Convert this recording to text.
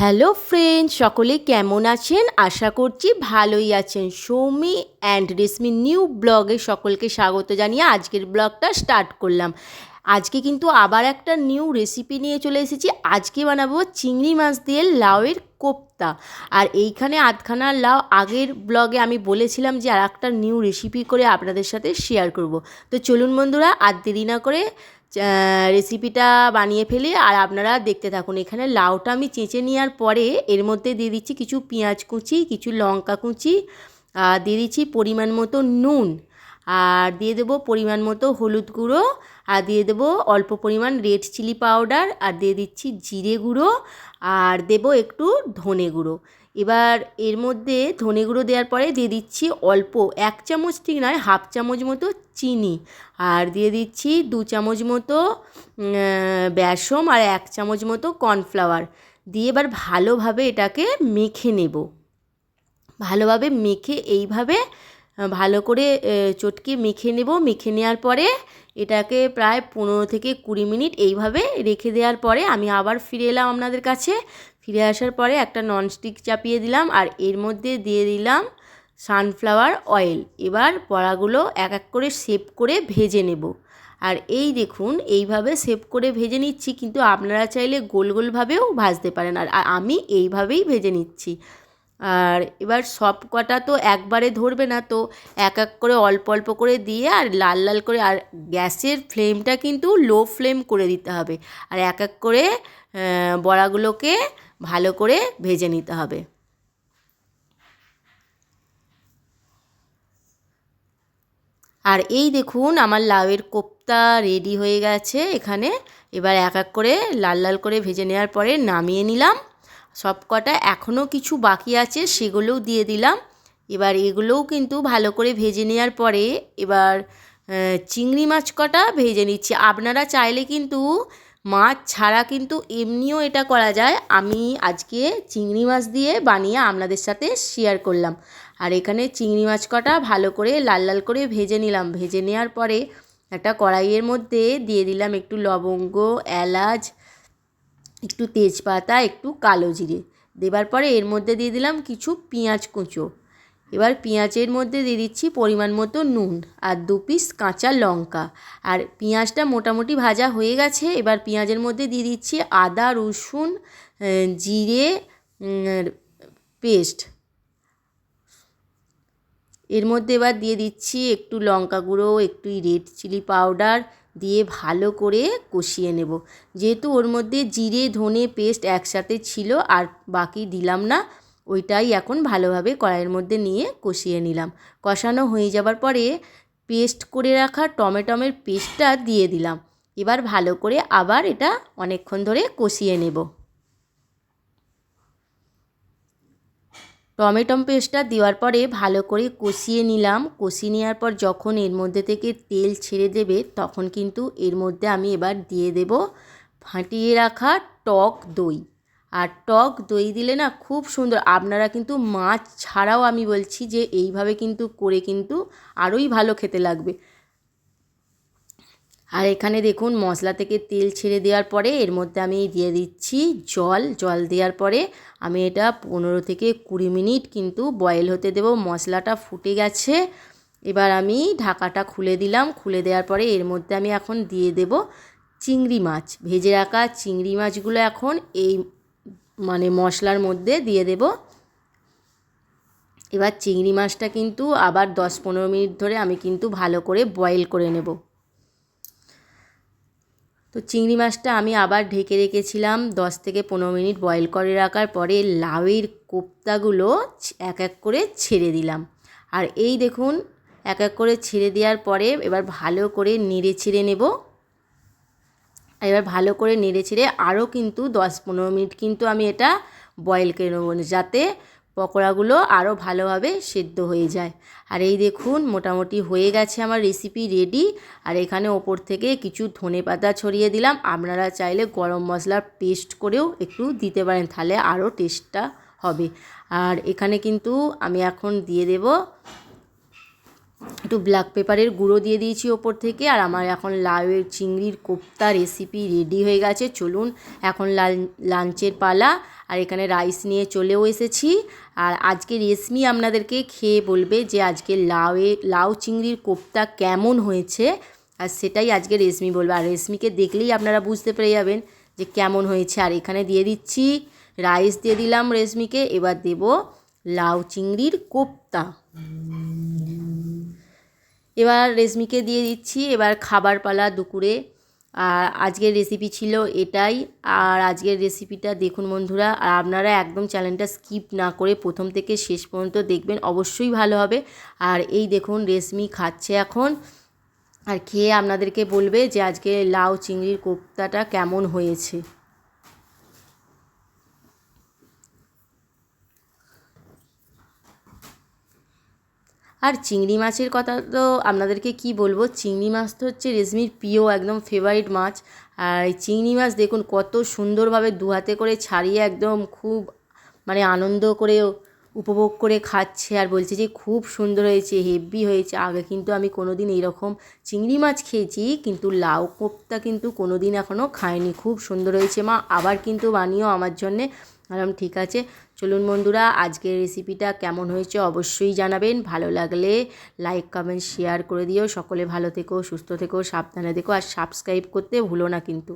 Hello friend, সকলে কেমন আছেন? আশা করছি ভালোই আছেন। সৌমি অ্যান্ড রেশমি নিউ ব্লগে সকলকে স্বাগত জানিয়ে আজকের ব্লগটা স্টার্ট করলাম। আজকে কিন্তু আবার একটা নিউ রেসিপি নিয়ে চলে এসেছি। আজকে বানাবো চিংড়ি মাছ দিয়ে লাউয়ের কোপ্তা। আর এইখানে আধখানা লাউ আগের ব্লগে আমি বলেছিলাম যে আর একটা নিউ রেসিপি করে আপনাদের সাথে শেয়ার করব। তো চলুন বন্ধুরা, আর দেরি না করে রেসিপিটা বানিয়ে ফেলি আর আপনারা দেখতে থাকুন। এখানে লাউটা আমি চেঁচে নেওয়ার পরে এর মধ্যে দিয়ে দিচ্ছি কিছু পেঁয়াজ কুচি, কিছু লঙ্কা কুচি আর দিয়ে দিচ্ছি পরিমাণ মতো নুন আর দিয়ে দেবো পরিমাণ মতো হলুদ গুঁড়ো আর দিয়ে দেবো অল্প পরিমাণ রেড চিলি পাউডার আর দিয়ে দিচ্ছি জিরে গুঁড়ো আর দেবো একটু ধনে গুঁড়ো। এবার এর মধ্যে ধনে গুঁড়ো দেওয়ার পরে দিয়ে দিচ্ছি অল্প এক চামচ ঠিক নয়, হাফ চামচ মতো চিনি। আর দিয়ে দিচ্ছি দু চামচ মতো বেসম আর এক চামচ মতো কর্নফ্লাওয়ার। দিয়ে এবার ভালোভাবে এটাকে মেখে নেব। ভালোভাবে মেখে এইভাবে ভালো করে চটকে মেখে নেব। মেখে নেওয়ার পরে এটাকে প্রায় পনেরো থেকে কুড়ি মিনিট এইভাবে রেখে দেওয়ার পরে আমি আবার ফিরে এলাম আপনাদের কাছে। ফিরে আসার পরে একটা ননস্টিক চাপিয়ে দিলাম আর এর মধ্যে দিয়ে দিলাম সানফ্লাওয়ার অয়েল এবার বড়াগুলো এক এক করে সেপ করে ভেজে নেব। আর এই দেখুন, এইভাবে সেপ করে ভেজে নিচ্ছি, কিন্তু আপনারা চাইলে গোল গোলভাবেও ভাজতে পারেন। আর আমি এইভাবেই ভেজে নিচ্ছি। আর এবার সব কটা তো একবারে ধরবে না, তো এক এক করে অল্প অল্প করে দিয়ে আর লাল লাল করে, আর গ্যাসের ফ্লেমটা কিন্তু লো ফ্লেম করে দিতে হবে। আর এক এক করে বড়াগুলোকে ভালো করে ভেজে নিতে হবে। আর এই দেখুন, আমার লাউয়ের কোপ্তা রেডি হয়ে গেছে এখানে। এবার এক এক করে লাল লাল করে ভেজে নেওয়ার পরে নামিয়ে নিলাম। সব কটা এখনও কিছু বাকি আছে, সেগুলোও দিয়ে দিলাম। এবার এগুলোও কিন্তু ভালো করে ভেজে নেওয়ার পরে এবার চিংড়ি মাছ কটা ভেজে নিচ্ছি। আপনারা চাইলে কিন্তু মাছ ছাড়া কিন্তু এমনিও এটা করা যায়। আমি আজকে চিংড়ি মাছ দিয়ে বানিয়ে আপনাদের সাথে শেয়ার করলাম। আর এখানে চিংড়ি মাছ কটা ভালো করে লাল লাল করে ভেজে নিলাম। ভেজে নেওয়ার পরে একটা কড়াইয়ের মধ্যে দিয়ে দিলাম একটু লবঙ্গ, এলাচ, একটু তেজপাতা, একটু কালো জিরে। দেবার পরে এর মধ্যে দিয়ে দিলাম কিছু পেঁয়াজ কুঁচো। এবার পেঁয়াজের মধ্যে দিয়ে দিচ্ছি পরিমাণ মতো নুন আর দু পিস কাঁচা লঙ্কা। আর পেঁয়াজটা মোটামুটি ভাজা হয়ে গেছে, এবার পেঁয়াজের মধ্যে দিয়ে দিচ্ছি আদা, রসুন জিরে পেস্ট। এর মধ্যে এবার দিয়ে দিচ্ছি একটু লঙ্কা গুঁড়ো, একটু রেড চিলি পাউডার দিয়ে ভালো করে কষিয়ে নেব। যেহেতু ওর মধ্যে জিরে, ধনে, পেস্ট একসাথে ছিল, আর বাকি দিলাম না ওইটাই এখন ভালোভাবে কড়াইয়ের মধ্যে নিয়ে কষিয়ে নিলাম। কষানো হয়ে যাবার পরে পেস্ট করে রাখা টমেটমের পেস্টটা দিয়ে দিলাম। এবার ভালো করে আবার এটা অনেকক্ষণ ধরে কষিয়ে নেব। টমেটম পেস্টটা দেওয়ার পরে ভালো করে কষিয়ে নিলাম। কষিয়ে নেওয়ার পর যখন এর মধ্যে থেকে তেল ছেড়ে দেবে, তখন কিন্তু এর মধ্যে আমি এবার দিয়ে দেব ফাটিয়ে রাখা টক দই। আর টক দই দিলে না খুব সুন্দর। আপনারা কিন্তু মাছ ছাড়াও আমি বলছি যে এইভাবে কিন্তু করে কিন্তু আরোই ভালো খেতে লাগবে। আর এখানে দেখুন, মশলা থেকে তেল ছেড়ে দেওয়ার পরে এর মধ্যে আমি দিয়ে দিচ্ছি জল। জল দেওয়ার পরে আমি এটা পনেরো থেকে কুড়ি মিনিট কিন্তু বয়েল হতে দেব। মশলাটা ফুটে গেছে। এবার আমি ঢাকাটা খুলে দিলাম। খুলে দেওয়ার পরে এর মধ্যে আমি এখন দিয়ে দেব চিংড়ি মাছ। ভেজে রাখা চিংড়ি মাছগুলো এখন এই মানে মশলার মধ্যে দিয়ে দেব। এবার চিংড়ি মাছটা কিন্তু আবার দশ পনেরো মিনিট ধরে আমি কিন্তু ভালো করে বয়েল করে নেব। তো চিংড়ি মাছটা আমি আবার ঢেকে রেখেছিলাম দশ থেকে পনেরো মিনিট বয়েল করে রাখার পরে লাউয়ের কোপ্তাগুলো এক এক করে ছেড়ে দিলাম। আর এই দেখুন, এক এক করে ছেড়ে দেওয়ার পরে এবার ভালো করে নেড়ে ছেড়ে নেব। এবার ভালো করে নেড়ে ছেড়ে আরও কিন্তু দশ পনেরো মিনিট কিন্তু আমি এটা বয়েল করে নেব যাতে পকোড়াগুলো আরও ভালোভাবে সেদ্ধ হয়ে যায়। আর এই দেখুন মোটামুটি হয়ে গেছে আমার রেসিপি রেডি আর এখানে ওপর থেকে কিছু ধনে পাতা ছড়িয়ে দিলাম। আপনারা চাইলে গরম মশলার পেস্ট করেও একটু দিতে পারেন, তাহলে আরও টেস্টটা হবে। আর এখানে কিন্তু আমি এখন দিয়ে দেব একটু ব্ল্যাক পেপারের গুঁড়ো দিয়ে দিয়েছি ওপর থেকে। আর আমার এখন লাউয়ের চিংড়ির কোপ্তা রেসিপি রেডি হয়ে গেছে। চলুন এখন লাল, লাঞ্চের পালা। আর এখানে রাইস নিয়ে চলেও এসেছি। আর আজকে রেশমি আপনাদেরকে খেয়ে বলবে যে আজকে লাউয়ে, লাউ চিংড়ির কোপ্তা কেমন হয়েছে। আর সেটাই আজকে রেশমি বলবে। আর রেশমিকে দেখলেই আপনারা বুঝতে পেরে যাবেন যে কেমন হয়েছে। আর এখানে দিয়ে দিচ্ছি রাইস দিয়ে দিলাম রেশমিকে। এবার দেব লাউ চিংড়ির কোপ্তা। এবার রেশমিকে দিয়ে দিচ্ছি, এবার খাবার পালা দুপুরে। আর আজকের রেসিপি ছিল এটাই। আর আজকের রেসিপিটা দেখুন বন্ধুরা, আর আপনারা একদম চ্যানেলটা স্কিপ না করে প্রথম থেকে শেষ পর্যন্ত দেখবেন, অবশ্যই ভালো হবে। আর এই দেখুন রেশমি খাচ্ছে এখন। আর খেয়ে আপনাদেরকে বলবে যে আজকে লাউ চিংড়ির কোপ্তাটা কেমন হয়েছে। আর চিংড়ি মাছের কথা তো আপনাদেরকে কি বলব? চিংড়ি মাছ তো হচ্ছে রেশমির প্রিয়, একদম ফেভারিট মাছ। আর চিংড়ি মাছ দেখুন, কত সুন্দরভাবে দু হাতে করে ছাড়িয়ে একদম খুব মানে আনন্দ করে উপভোগ করে খাচ্ছে আর বলছে যে খুব সুন্দর হয়েছে হেভি হয়েছে। আগে কিন্তু আমি কোনো দিন এইরকম চিংড়ি মাছ খেয়েছি, কিন্তু লাউ কোপ্তা কিন্তু কোনো দিন এখনও খাইনি। খুব সুন্দর হয়েছে মা। আবার কিন্তু বানিয়েও আমার জন্যে বললাম ঠিক আছে। চলুন বন্ধুরা, আজকের রেসিপিটা কেমন হয়েছে অবশ্যই জানাবেন। ভালো লাগলে লাইক কমেন্ট শেয়ার করে দিও। সকলে ভালো থেকো, সুস্থ থেকো, সাবধানে থেকো, আর সাবস্ক্রাইব করতে ভুলো না কিন্তু।